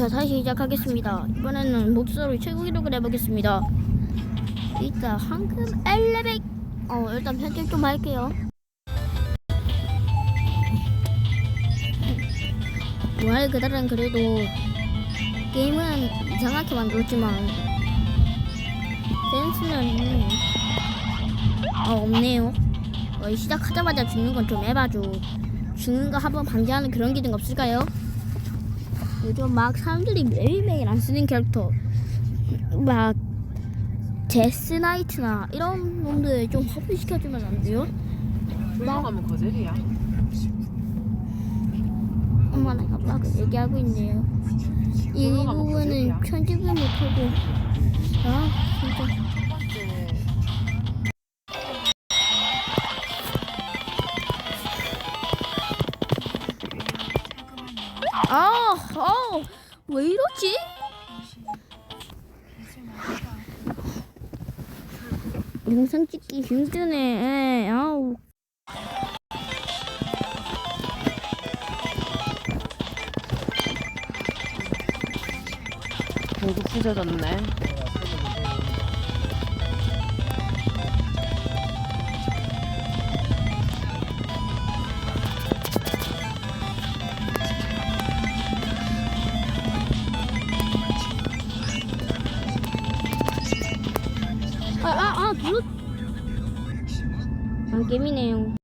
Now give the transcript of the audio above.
자 다시 시작하겠습니다. 이번에는 목소리 최고 기록을 해보겠습니다. 일단 황금 엘레베 어 일단 편집 좀 할게요. 말 그대로는 그래도 게임은 이상하게 만들었지만 센스는 어 없네요. 어, 시작하자마자 죽는 건 좀 해봐줘. 죽는 거 한번 방지하는 그런 기능 없을까요? 요즘 막 사람들이 매일매일 안 쓰는 캐릭터 막 데스나이트나 이런 놈들 좀 커피시켜주면 안 돼요? 조용하면 거절이야. 엄마랑 아빠가 얘기하고 있네요. 이 부분은. 편집을 못하고 아 진짜 아, 아, 왜 이러지? 영상 찍기 힘드네. 아우. 모두 부서졌네. 아, 아, 아, 그. 안 게임이네요.